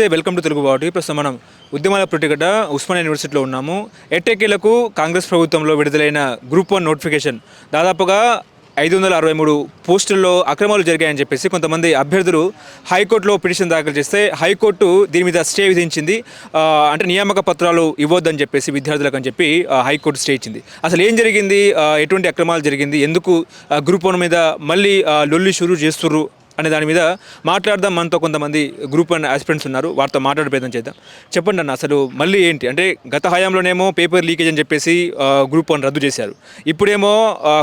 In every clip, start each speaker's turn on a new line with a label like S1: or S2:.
S1: నమస్తే welcome to Telugu బాటి ప్రస్తుతం మనం ఉద్యమాల పుట్టిగడ్డ ఉస్మానియా యూనివర్సిటీలో ఉన్నాము. ఎట్టకేలకు కాంగ్రెస్ ప్రభుత్వంలో విడుదలైన గ్రూప్ వన్ నోటిఫికేషన్. దాదాపుగా ఐదు వందల అరవై మూడు పోస్టుల్లో అక్రమాలు జరిగాయని చెప్పేసి కొంతమంది అభ్యర్థులు హైకోర్టులో పిటిషన్ దాఖలు చేస్తే హైకోర్టు దీని మీద స్టే విధించింది. అంటే నియామక పత్రాలు ఇవ్వద్దని చెప్పేసి విద్యార్థులకు అని చెప్పి హైకోర్టు స్టే ఇచ్చింది. అసలు ఏం జరిగింది? ఎటువంటి అక్రమాలు జరిగింది? ఎందుకు గ్రూప్ వన్ మీద మళ్ళీ లొల్లి షురూ చేస్తుర్రు? అనే దాని మీద మాట్లాడదాం. మనతో కొంతమంది గ్రూప్ అండ్ ఆస్పిరెంట్స్ ఉన్నారు. వారితో మాట్లాడే ప్రయత్నం చేద్దాం. చెప్పండి అన్న అసలు మళ్ళీ ఏంటి? అంటే గత హయాంలోనేమో పేపర్ లీకేజ్ అని చెప్పేసి గ్రూప్ వన్ రద్దు చేశారు. ఇప్పుడేమో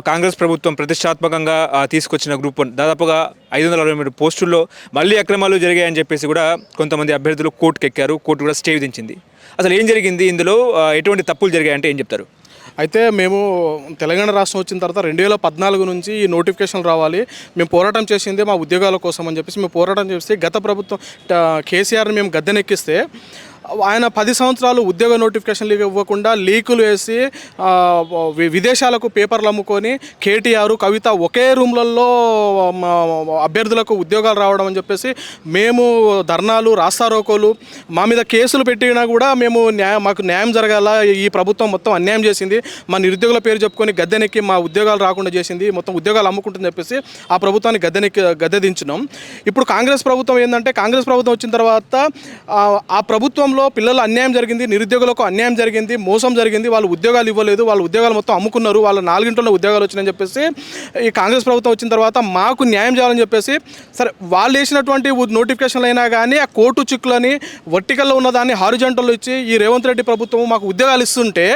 S1: కాంగ్రెస్ ప్రభుత్వం ప్రతిష్టాత్మకంగా తీసుకొచ్చిన గ్రూప్ వన్ దాదాపుగా ఐదు వందల అరవై మూడు పోస్టుల్లో మళ్ళీ అక్రమాలు జరిగాయని చెప్పేసి కూడా కొంతమంది అభ్యర్థులు కోర్టుకు ఎక్కారు కోర్టు కూడా స్టే విధించింది. అసలు ఏం జరిగింది? ఇందులో ఎటువంటి తప్పులు జరిగాయంటే ఏం చెప్తారు?
S2: అయితే మేము తెలంగాణ రాష్ట్రం వచ్చిన తర్వాత రెండు వేల పద్నాలుగు నుంచి ఈ నోటిఫికేషన్ రావాలి. మేము పోరాటం చేసిందే మా ఉద్యోగాల కోసం అని చెప్పేసి మేము పోరాటం చేస్తే గత ప్రభుత్వం కేసీఆర్ని మేము గద్దెనెక్కిస్తే ఆయన పది సంవత్సరాలు ఉద్యోగ నోటిఫికేషన్లు ఇవ్వకుండా లీకులు వేసి విదేశాలకు పేపర్లు అమ్ముకొని కేటీఆర్ కవిత ఒకే రూమ్లలో మా అభ్యర్థులకు ఉద్యోగాలు రావడం అని చెప్పేసి మేము ధర్నాలు రాస్తారోకోలు మా మీద కేసులు పెట్టినా కూడా మేము న్యాయం మాకు న్యాయం జరగాల ఈ ప్రభుత్వం మొత్తం అన్యాయం చేసింది. మా నిరుద్యోగుల పేరు చెప్పుకొని గద్దెనెక్కి మా ఉద్యోగాలు రాకుండా చేసింది మొత్తం ఉద్యోగాలు అమ్ముకుంటుందని చెప్పేసి ఆ ప్రభుత్వాన్ని గద్దెనెక్కి గద్దె దించినాం ఇప్పుడు కాంగ్రెస్ ప్రభుత్వం ఏంటంటే కాంగ్రెస్ ప్రభుత్వం వచ్చిన తర్వాత ఆ, ప్రభుత్వంలో రాష్ట్రంలో పిల్లలు అన్యాయం జరిగింది నిరుద్యోగులకు అన్యాయం జరిగింది మోసం జరిగింది వాళ్ళు ఉద్యోగాలు ఇవ్వలేదు వాళ్ళు ఉద్యోగాలు మొత్తం అమ్ముకున్నారు వాళ్ళ నాలుగింట్లో ఉద్యోగాలు వచ్చినాయని చెప్పేసి ఈ కాంగ్రెస్ ప్రభుత్వం వచ్చిన తర్వాత మాకు న్యాయం చేయాలని చెప్పేసి సరే వాళ్ళు వేసినటువంటి నోటిఫికేషన్లు అయినా కానీ ఆ కోర్టు చిక్కులని వర్టికల్లో ఉన్నదాన్ని హారిజంటల్లో ఇచ్చి ఈ రేవంత్ రెడ్డి ప్రభుత్వం మాకు ఉద్యోగాలు ఇస్తుంటే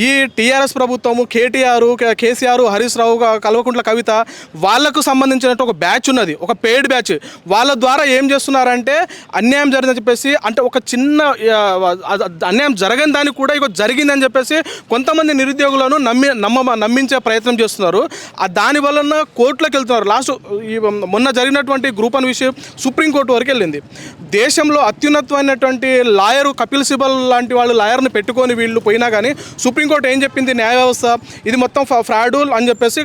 S2: ఈ టీఆర్ఎస్ ప్రభుత్వము కేటీఆర్ కేసీఆర్ హరీష్ రావు కల్వకుంట్ల కవిత వాళ్ళకు సంబంధించినట్టు ఒక బ్యాచ్ ఉన్నది ఒక పెయిడ్ బ్యాచ్. వాళ్ళ ద్వారా ఏం చేస్తున్నారంటే అన్యాయం జరిగిందని చెప్పేసి అంటే ఒక చిన్న అన్యాయం జరగని దానికి కూడా ఇక జరిగిందని చెప్పేసి కొంతమంది నిరుద్యోగులను నమ్మి నమ్మ నమ్మించే ప్రయత్నం చేస్తున్నారు. ఆ దాని వలన కోర్టులకు వెళ్తున్నారు. లాస్ట్ ఈ మొన్న జరిగినటువంటి గ్రూప్ అని విషయం సుప్రీంకోర్టు వరకు వెళ్ళింది. దేశంలో అత్యున్నతమైనటువంటి లాయరు కపిల్ సిబల్ లాంటి వాళ్ళు లాయర్ని పెట్టుకొని వీళ్ళు పోయినా కానీ సుప్రీంకోర్టు ఏం చెప్పింది? న్యాయ వ్యవస్థ ఇది మొత్తం ఫ్రాడూల్ అని చెప్పేసి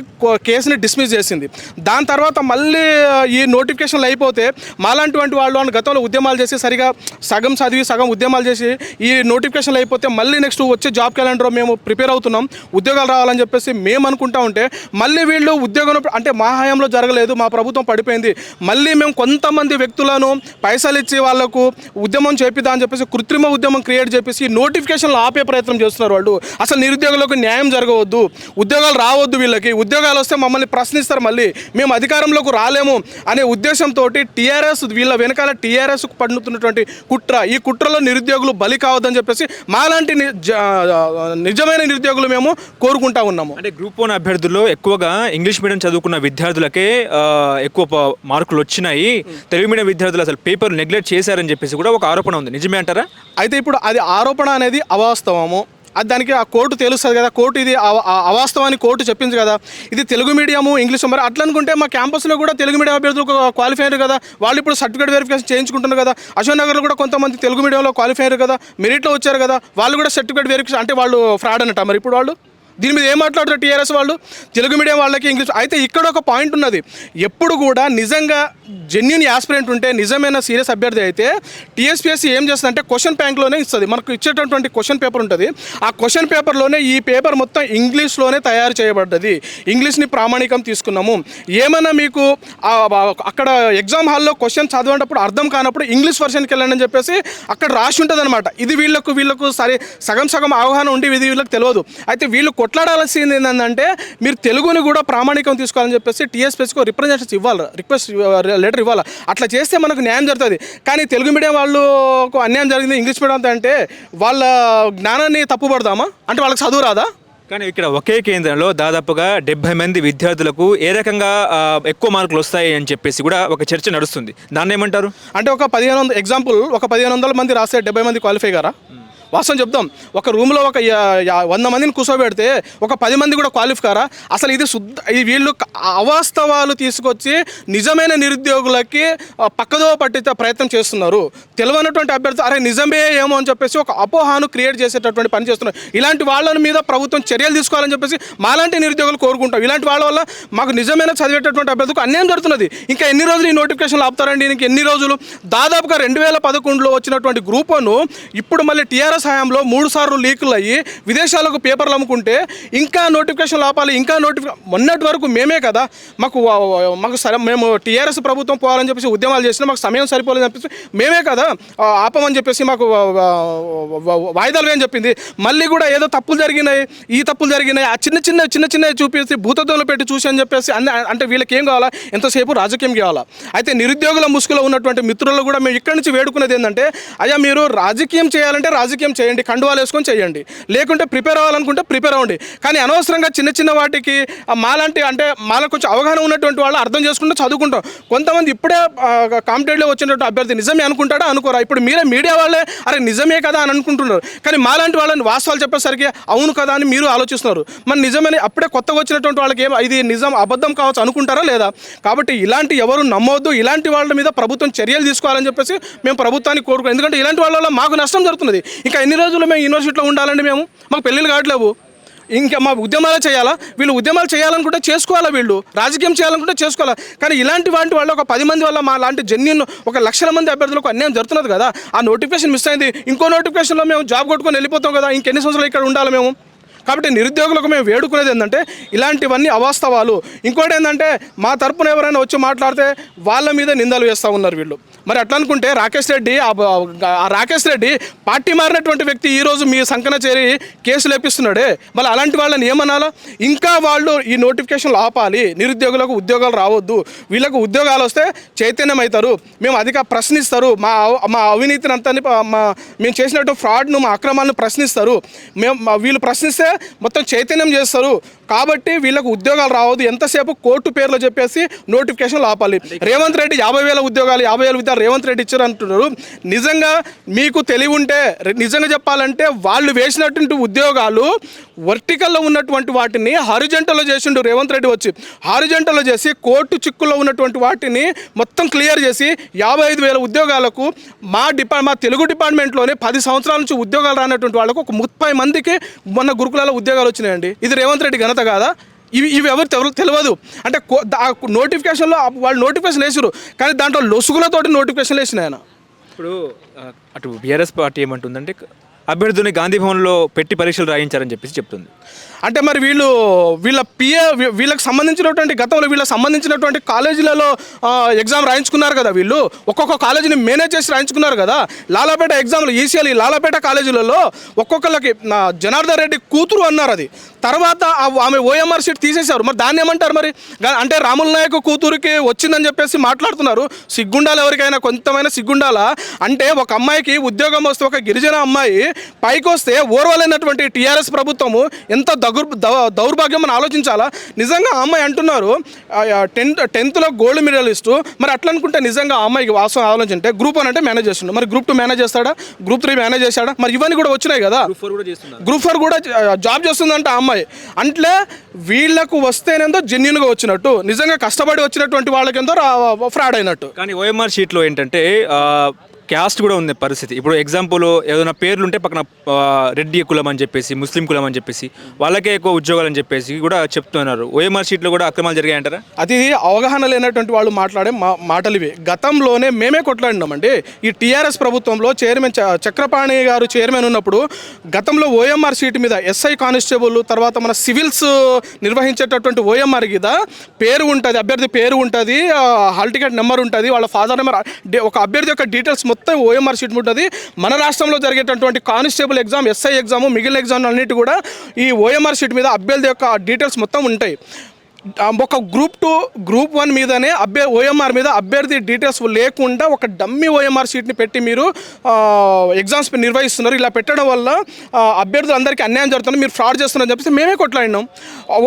S2: కేసుని డిస్మిస్ చేసింది. దాని తర్వాత మళ్ళీ ఈ నోటిఫికేషన్లు అయిపోతే మాలాంటి వాళ్ళు గతంలో ఉద్యమాలు చేసి సరిగా సగం చదివి సగం ఉద్యమం ఉద్యమాలు చేసి ఈ నోటిఫికేషన్లు అయిపోతే మళ్ళీ నెక్స్ట్ వచ్చే జాబ్ క్యాలెండర్ మేము ప్రిపేర్ అవుతున్నాం ఉద్యోగాలు రావాలని చెప్పేసి మేము అనుకుంటా ఉంటే మళ్ళీ వీళ్ళు ఉద్యోగం అంటే మా హయాంలో జరగలేదు మా ప్రభుత్వం పడిపోయింది. మళ్ళీ మేము కొంతమంది వ్యక్తులను పైసలు ఇచ్చి వాళ్ళకు ఉద్యమం చేపిద్దా అని చెప్పేసి కృత్రిమ ఉద్యమం క్రియేట్ చేసి నోటిఫికేషన్లు ఆపే ప్రయత్నం చేస్తున్నారు వాళ్ళు. అసలు నిరుద్యోగులకు న్యాయం జరగవద్దు ఉద్యోగాలు రావద్దు వీళ్ళకి. ఉద్యోగాలు వస్తే మమ్మల్ని ప్రశ్నిస్తారు మళ్ళీ. మేము అధికారంలోకి రాలేము అనే ఉద్దేశంతో టీఆర్ఎస్ వీళ్ళ వెనకాల టీఆర్ఎస్ పడుతున్నటువంటి కుట్ర. ఈ కుట్రలో నిరుద్యోగులు బలి కావద్దని చెప్పేసి మాలాంటి నిజమైన నిరుద్యోగులు మేము కోరుకుంటా ఉన్నాము.
S1: అంటే గ్రూప్ వన్ అభ్యర్థుల్లో ఎక్కువగా ఇంగ్లీష్ మీడియం చదువుకున్న విద్యార్థులకే ఎక్కువ మార్కులు వచ్చినాయి. తెలుగు మీడియం విద్యార్థులు అసలు పేపర్ నెగ్లెక్ట్ చేశారని చెప్పేసి కూడా ఒక ఆరోపణ ఉంది. నిజమే అంటారా?
S2: అయితే ఇప్పుడు అది ఆరోపణ అనేది అవాస్తవము. అది దానికి ఆ కోర్టు తెలుస్తుంది కదా కోర్టు ఇది అవాస్తవాన్ని కోర్టు చెప్పింది కదా. ఇది తెలుగు మీడియము ఇంగ్లీష్ మరి అట్లా అనుకుంటే మా క్యాంపస్లో కూడా తెలుగు మీడియం అభ్యర్థులు క్వాలిఫై అయ్యారు కదా. వాళ్ళు ఇప్పుడు సర్టిఫికేట్ వెరిఫికేషన్ చేయించుకుంటున్నారు కదా. అశోక్ నగర్లో కూడా కొంతమంది తెలుగు మీడియంలో క్వాలిఫై అయ్యారు కదా. మెరిట్లో వచ్చారు కదా. వాళ్ళు కూడా సర్టిఫికేట్ వెరిఫికేషన్ అంటే వాళ్ళు ఫ్రాడ్ అనట మరి ఇప్పుడు వాళ్ళు? దీని మీద ఏం మాట్లాడుతారు టీఆర్ఎస్ వాళ్ళు? తెలుగు మీడియం వాళ్ళకి ఇంగ్లీష్ అయితే ఇక్కడ ఒక పాయింట్ ఉన్నది. ఎప్పుడు కూడా నిజంగా జెన్యున్ యాస్పిరెంట్ ఉంటే నిజమైన సీరియస్ అభ్యర్థి అయితే టీఎస్పీఎస్సీ ఏం చేస్తుందంటే క్వశ్చన్ బ్యాంక్లోనే ఇస్తుంది. మనకు ఇచ్చేటటువంటి క్వశ్చన్ పేపర్ ఉంటుంది. ఆ క్వశ్చన్ పేపర్లోనే ఈ పేపర్ మొత్తం ఇంగ్లీష్లోనే తయారు చేయబడ్డది. ఇంగ్లీష్ని ప్రామాణికం తీసుకున్నాము. ఏమైనా మీకు అక్కడ ఎగ్జామ్ హాల్లో క్వశ్చన్ చదివేటప్పుడు అర్థం కానప్పుడు ఇంగ్లీష్ వర్షన్కి వెళ్ళండి అని చెప్పేసి అక్కడ రాసి ఉంటుంది అనమాట ఇది వీళ్ళకు వీళ్ళకు సరే సగం సగం అవగాహన ఉండి ఇది వీళ్ళకి తెలియదు. అయితే వీళ్ళు కొట్లాడాల్సింది ఏంటంటే మీరు తెలుగుని కూడా ప్రామాణికం తీసుకోవాలని చెప్పేసి టీఎస్పీఎస్కి రిప్రజెంటేషన్ ఇవ్వాలి రిక్వెస్ట్ లెటర్ ఇవ్వాలి. అట్లా చేస్తే మనకు న్యాయం జరుగుతుంది. కానీ తెలుగు మీడియం వాళ్ళకు అన్యాయం జరిగింది ఇంగ్లీష్ మీడియం అంటే వాళ్ళ జ్ఞానాన్ని తప్పుపడదామా? అంటే వాళ్ళకి చదువు రాదా?
S1: కానీ ఇక్కడ ఒకే కేంద్రంలో దాదాపుగా డెబ్బై మంది విద్యార్థులకు ఏ రకంగా ఎక్కువ మార్కులు వస్తాయి అని చెప్పేసి కూడా ఒక చర్చ నడుస్తుంది. దాన్ని ఏమంటారు?
S2: అంటే ఒక పదిహేను వందల ఎగ్జాంపుల్ ఒక పదిహేను వందల మంది రాస్తే డెబ్బై మంది క్వాలిఫై గారా? వాస్తవం చెప్దాం. ఒక రూమ్లో ఒక వంద మందిని కూర్చోబెడితే ఒక పది మంది కూడా క్వాలిఫికారా? అసలు ఇది శుద్ధ ఇది వీళ్ళు అవాస్తవాలు తీసుకొచ్చి నిజమైన నిరుద్యోగులకి పక్కదో పట్టించే ప్రయత్నం చేస్తున్నారు. తెలియనటువంటి అభ్యర్థి అరే నిజమే ఏమో అని చెప్పేసి ఒక అపోహాను క్రియేట్ చేసేటటువంటి పని చేస్తున్నారు. ఇలాంటి వాళ్ళ మీద ప్రభుత్వం చర్యలు తీసుకోవాలని చెప్పేసి మాలాంటి నిరుద్యోగులు కోరుకుంటాం. ఇలాంటి వాళ్ళ వల్ల మాకు నిజమైన చదివేటటువంటి అభ్యర్థులకు అన్యాయం జరుగుతున్నది. ఇంకా ఎన్ని రోజులు ఈ నోటిఫికేషన్లు ఆపుతారండి? ఇంక ఎన్ని రోజులు? దాదాపుగా రెండు వేల పదకొండులో వచ్చినటువంటి గ్రూప్ వన్ ఇప్పుడు మళ్ళీ టీఆర్ఎస్ హయాంలో మూడు సార్లు లీకులు అయ్యి విదేశాలకు పేపర్లు అమ్ముకుంటే ఇంకా నోటిఫికేషన్ ఆపాలి ఇంకా నోటిఫికే మొన్నటి వరకు మేమే కదా. మాకు మాకు సరే మేము టీఆర్ఎస్ ప్రభుత్వం పోవాలని చెప్పేసి ఉద్యమాలు చేసినా మాకు సమయం సరిపోలేదని చెప్పేసి మేమే కదా ఆపమని చెప్పేసి మాకు వాయిదాలు వేయని చెప్పింది. మళ్ళీ కూడా ఏదో తప్పులు జరిగినాయి ఈ తప్పులు జరిగినాయి ఆ చిన్న చిన్న చిన్న చిన్నవి చూపించి భూతత్వంలో పెట్టి చూసి అని చెప్పేసి అన్ని అంటే వీళ్ళకి ఏం కావాలా? ఎంతసేపు రాజకీయం కావాలా? అయితే నిరుద్యోగుల ముసుగులో ఉన్నటువంటి మిత్రులు కూడా మేము ఇక్కడి నుంచి వేడుకునేది ఏంటంటే అయ్యా మీరు రాజకీయం చేయాలంటే రాజకీయం చేయండి కండువాలు వేసుకొని చేయండి. లేకుంటే ప్రిపేర్ అవ్వాలనుకుంటే ప్రిపేర్ అవ్వండి. కానీ అనవసరంగా చిన్న చిన్న వాటికి మాలాంటి అంటే మాలో కొంచెం అవగాహన ఉన్నటువంటి వాళ్ళు అర్థం చేసుకుంటే చదువుకుంటాం. కొంతమంది ఇప్పుడే కాంపిటేటివ్లో వచ్చినటువంటి అభ్యర్థి నిజమే అనుకుంటాడా? అనుకోరా. ఇప్పుడు మీరే మీడియా వాళ్ళే అరే నిజమే కదా అని అనుకుంటున్నారు. కానీ మాలాంటి వాళ్ళని వాస్తవాలు చెప్పేసరికి అవును కదా అని మీరు ఆలోచిస్తున్నారు. మరి నిజమని అప్పుడే కొత్తగా వచ్చినటువంటి వాళ్ళకి ఏం ఇది నిజం అబద్ధం కావచ్చు అనుకుంటారా లేదా? కాబట్టి ఇలాంటి ఎవరు నమ్మవద్దు ఇలాంటి వాళ్ళ మీద ప్రభుత్వం చర్యలు తీసుకోవాలని చెప్పేసి మేము ప్రభుత్వాన్ని కోరుకోం ఎందుకంటే ఇలాంటి వాళ్ళ మాకు నష్టం జరుగుతున్నది. ఇంకా ఎన్ని రోజులు మేము యూనివర్సిటీలో ఉండాలండి మేము? మాకు పెళ్ళిళ్ళు కావట్లేవు. ఇంకా మా ఉద్యమాలు చేయాలా? వీళ్ళు ఉద్యమాలు చేయాలనుకుంటే చేసుకోవాలా వీళ్ళు? రాజకీయం చేయాలనుకుంటే చేసుకోవాలా? కానీ ఇలాంటి వాటి వల్ల ఒక పది మంది వల్ల మా లాంటి జెన్యున్ ఒక లక్షల మంది అభ్యర్థులకు అన్యాయం జరుగుతున్నది కదా? ఆ నోటిఫికేషన్ మిస్ అయింది. ఇంకో నోటిఫికేషన్లో మేము జాబ్ కొట్టుకొని వెళ్ళిపోతాం కదా? ఇంకెన్ని సంవత్సరాలు ఇక్కడ ఉండాలి మేము? కాబట్టి నిరుద్యోగులకు మేము వేడుకునేది ఏంటంటే ఇలాంటివన్నీ అవాస్తవాలు. ఇంకోటి ఏంటంటే మా తరపున ఎవరైనా వచ్చి మాట్లాడితే వాళ్ళ మీద నిందలు వేస్తూ ఉన్నారు వీళ్ళు. మరి అట్లా అనుకుంటే రాకేష్ రెడ్డి ఆ రాకేష్ రెడ్డి పార్టీ మారినటువంటి వ్యక్తి ఈరోజు మీ సంకన చేరి కేసులు వేపిస్తున్నాడే మళ్ళీ అలాంటి వాళ్ళని ఏమనాలా? ఇంకా వాళ్ళు ఈ నోటిఫికేషన్లు ఆపాలి. నిరుద్యోగులకు ఉద్యోగాలు రావద్దు. వీళ్ళకు ఉద్యోగాలు వస్తే చైతన్యం అవుతారు మేము అధిక ప్రశ్నిస్తారు. మా మా అవినీతిని అంతా మా మేము చేసినట్టు ఫ్రాడ్ను మా అక్రమాలను ప్రశ్నిస్తారు. మేము వీళ్ళు ప్రశ్నిస్తే మొత్తం చైతన్యం చేస్తారు. కాబట్టి వీళ్ళకు ఉద్యోగాలు రావద్దు. ఎంతసేపు కోర్టు పేర్లు చెప్పేసి నోటిఫికేషన్లు ఆపాలి. రేవంత్ రెడ్డి యాభై వేల ఉద్యోగాలు యాభై వేల రేవంత్ రెడ్డి ఇచ్చారు అంటున్నారు. నిజంగా మీకు తెలివి ఉంటే నిజంగా చెప్పాలంటే వాళ్ళు వేసినటువంటి ఉద్యోగాలు వర్టికల్లో ఉన్నటువంటి వాటిని హారిజెంటల్లో చేసిండు రేవంత్ రెడ్డి వచ్చి. హారిజెంటల్లో చేసి కోర్టు చిక్కుల్లో ఉన్నటువంటి వాటిని మొత్తం క్లియర్ చేసి యాభై ఐదు వేల ఉద్యోగాలకు మా డిపా మా తెలుగు డిపార్ట్మెంట్లోనే పది సంవత్సరాల నుంచి ఉద్యోగాలు రానటువంటి వాళ్ళకు ఒక ముప్పై మందికి మొన్న గురుకులాల ఉద్యోగాలు వచ్చినాయండి. ఇది రేవంత్ రెడ్డి ఘనత కాదా? ఇవి ఇవి ఎవరు తెలియదు అంటే నోటిఫికేషన్లో వాళ్ళు నోటిఫికేషన్ వేసారు కానీ దాంట్లో లొసుగులతోటి నోటిఫికేషన్ వేసిన ఆయన.
S1: ఇప్పుడు అటు బీఆర్ఎస్ పార్టీ ఏమంటుందంటే అభ్యర్థుని గాంధీ భవన్లో పెట్టి పరీక్షలు రాయించారని చెప్పేసి చెప్తుంది.
S2: అంటే మరి వీళ్ళు వీళ్ళ పిఏ వీళ్ళకి సంబంధించినటువంటి గతంలో వీళ్ళకి సంబంధించినటువంటి కాలేజీలలో ఎగ్జామ్ రాయించుకున్నారు కదా వీళ్ళు. ఒక్కొక్క కాలేజీని మేనేజ్ చేసి రాయించుకున్నారు కదా. లాలాపేట ఎగ్జామ్లు ఈసీఎల్ ఈ లాలాపేట కాలేజీలలో ఒక్కొక్కళ్ళకి నా జనార్దన్ రెడ్డి కూతురు అన్నారు అది. తర్వాత ఆమె ఓఎంఆర్ సీట్ తీసేశారు. మరి దాన్ని ఏమంటారు మరి? అంటే రాముల నాయక్ కూతురికి వచ్చిందని చెప్పేసి మాట్లాడుతున్నారు. సిగ్గుండాలి ఎవరికైనా కొంతమైన సిగ్గుండాలా? అంటే ఒక అమ్మాయికి ఉద్యోగం వస్తే ఒక గిరిజన అమ్మాయి పైకి వస్తే ఓర్వలేనటువంటి టీఆర్ఎస్ ప్రభుత్వము ఎంత దగుర్ దౌర్భాగ్యం అని ఆలోచించాలా? నిజంగా ఆ అమ్మాయి అంటున్నారు టెన్త్ టెన్త్లో గోల్డ్ మెడలిస్టు మరి అట్లా అనుకుంటే నిజంగా ఆ అమ్మాయికి వాస్తవం ఆలోచింటే గ్రూప్ వన్ అంటే మేనేజ్ చేస్తుండే. మరి గ్రూప్ టూ మేనేజ్ చేస్తాడా? గ్రూప్ త్రీ మేనేజ్ చేస్తాడా మరి ఇవన్నీ కూడా వచ్చినాయి కదా.
S1: ఫోర్ కూడా చేస్తున్నారు
S2: గ్రూప్ ఫోర్ కూడా జాబ్ చేస్తుందంట ఆ అమ్మాయి. అంటే వీళ్ళకు వస్తేనేందో జెన్యున్గా వచ్చినట్టు నిజంగా కష్టపడి వచ్చినటువంటి వాళ్ళకేందో ఫ్రాడ్ అయినట్టు.
S1: కానీ ఓఎంఆర్ షీట్లో ఏంటంటే క్యాస్ట్ కూడా ఉంది పరిస్థితి. ఇప్పుడు ఎగ్జాంపుల్ ఏదైనా పేర్లు ఉంటే పక్కన రెడ్డి కులం అని చెప్పేసి ముస్లిం కులం అని చెప్పేసి వాళ్ళకే ఎక్కువ ఉద్యోగాలు అని చెప్పేసి కూడా చెప్తున్నారు. ఓఎంఆర్ షీట్లో కూడా అక్రమాలు జరిగాయంటారా?
S2: అది అవగాహన లేనటువంటి వాళ్ళు మాట్లాడే మా మాటలు ఇవి గతంలోనే మేమే కొట్లాడినామండి. ఈ టీఆర్ఎస్ ప్రభుత్వంలో చైర్మన్ చక్రపాణి గారు చైర్మన్ ఉన్నప్పుడు గతంలో ఓఎంఆర్ సీట్ మీద ఎస్ఐ కానిస్టేబుల్ తర్వాత మన సివిల్స్ నిర్వహించేటటువంటి ఓఎంఆర్ మీద పేరు ఉంటుంది అభ్యర్థి పేరు ఉంటుంది హాల్ టికెట్ నెంబర్ ఉంటుంది వాళ్ళ ఫాదర్ నెంబర్ ఒక అభ్యర్థి యొక్క డీటెయిల్స్ మొత్తం ఓఎంఆర్ షీట్ ఉంటుంది మన రాష్ట్రంలో జరిగేటటువంటి కానిస్టేబుల్ ఎగ్జామ్ ఎస్ఐ ఎగ్జామ్ మిగిలిన ఎగ్జామ్ అన్నిటి కూడా ఈ ఓఎంఆర్ షీట్ మీద అభ్యర్థి యొక్క డీటెయిల్స్ మొత్తం ఉంటాయి. ఒక గ్రూప్ టూ గ్రూప్ వన్ మీదనే అభ్యర్ ఓఎంఆర్ మీద అభ్యర్థి డీటెయిల్స్ లేకుండా ఒక డమ్మీ ఓఎంఆర్ షీట్ని పెట్టి మీరు ఎగ్జామ్స్ నిర్వహిస్తున్నారు. ఇలా పెట్టడం వల్ల ఆ, అభ్యర్థులు అందరికీ అన్యాయం జరుగుతుంది. మీరు ఫ్రాడ్ చేస్తున్నారని చెప్పేసి మేమే కొట్లాడినాం.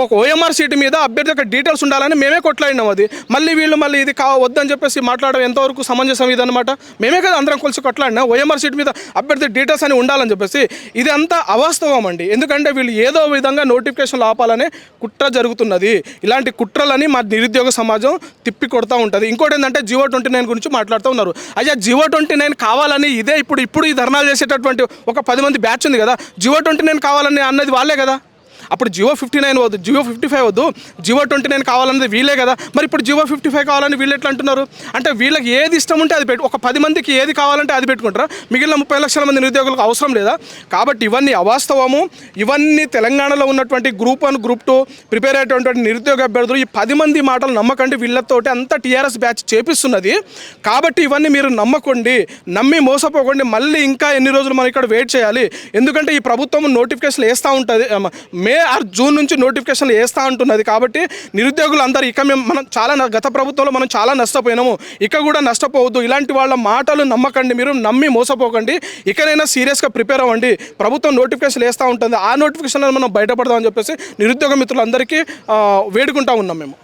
S2: ఒక ఓఎంఆర్ షీట్ మీద అభ్యర్థి యొక్క డీటెయిల్స్ ఉండాలని మేమే కొట్లాడినాం అది. మళ్ళీ వీళ్ళు మళ్ళీ ఇది కావద్దని చెప్పేసి మాట్లాడడం ఎంతవరకు సమంజసం ఇదన్నమాట మేమే కదా అందరం కలిసి కొట్లాడినా? ఓఎంఆర్ షీట్ మీద అభ్యర్థి డీటెయిల్స్ అని ఉండాలని చెప్పేసి ఇది అంతా అవాస్తవం అండి. ఎందుకంటే వీళ్ళు ఏదో విధంగా నోటిఫికేషన్లు ఆపాలనే కుట్ర జరుగుతున్నది. ఇలాంటి కుట్రలని మా నిరుద్యోగ సమాజం తిప్పి కొడతా ఉంటుంది. ఇంకోటి ఏంటంటే జియో ట్వంటీ నైన్ గురించి మాట్లాడుతూ ఉన్నారు. అయ్యా జియో ట్వంటీ నైన్ కావాలని ఇదే ఇప్పుడు ఇప్పుడు ఈ ధర్నాలు చేసేటటువంటి ఒక పది మంది బ్యాచ్ ఉంది కదా జియో ట్వంటీ నైన్ కావాలని అన్నది వాళ్ళే కదా? అప్పుడు జియో ఫిఫ్టీ నైన్ వద్దు జియో ఫిఫ్టీ ఫైవ్ వద్దు. జియో ట్వంటీ నైన్ కావాలన్నది వీళ్ళే కదా. మరి ఇప్పుడు జియో ఫిఫ్టీ ఫైవ్ కావాలని వీళ్ళు ఎట్లా అంటున్నారు? అంటే వీళ్ళకి ఏది ఇష్టం ఉంటే అది పెట్టు ఒక పది మందికి ఏది కావాలంటే అది పెట్టుకుంటారా? మిగిలిన ముప్పై లక్షల మంది నిరుద్యోగులకు అవసరం లేదా? కాబట్టి ఇవన్నీ అవాస్తవము. ఇవన్నీ తెలంగాణలో ఉన్నటువంటి group one group two prepare అయ్యేటువంటి నిరుద్యోగ అభ్యర్థులు ఈ పది మంది మాటలు నమ్మకండి. వీళ్ళతోటి అంతా టీఆర్ఎస్ బ్యాచ్ చేపిస్తున్నది. కాబట్టి ఇవన్నీ మీరు నమ్మకండి. నమ్మి మోసపోకండి. మళ్ళీ ఇంకా ఎన్ని రోజులు మనం ఇక్కడ వెయిట్ చేయాలి? ఎందుకంటే ఈ ప్రభుత్వం నోటిఫికేషన్లు వేస్తూ ఉంటుంది. మే మే ఆర్ జూన్ నుంచి నోటిఫికేషన్లు వేస్తూ ఉంటున్నది కాబట్టి నిరుద్యోగులు అందరూ ఇక మేము మనం చాలా గత ప్రభుత్వంలో మనం చాలా నష్టపోయినాము. ఇక కూడా నష్టపోవద్దు. ఇలాంటి వాళ్ళ మాటలు నమ్మకండి మీరు నమ్మి మోసపోకండి. ఇకనైనా సీరియస్గా ప్రిపేర్ అవ్వండి. ప్రభుత్వం నోటిఫికేషన్ వేస్తూ ఉంటుంది. ఆ నోటిఫికేషన్ మనం బయటపడదామని చెప్పేసి నిరుద్యోగ మిత్రులందరికీ వేడుకుంటా ఉన్నాం మేము.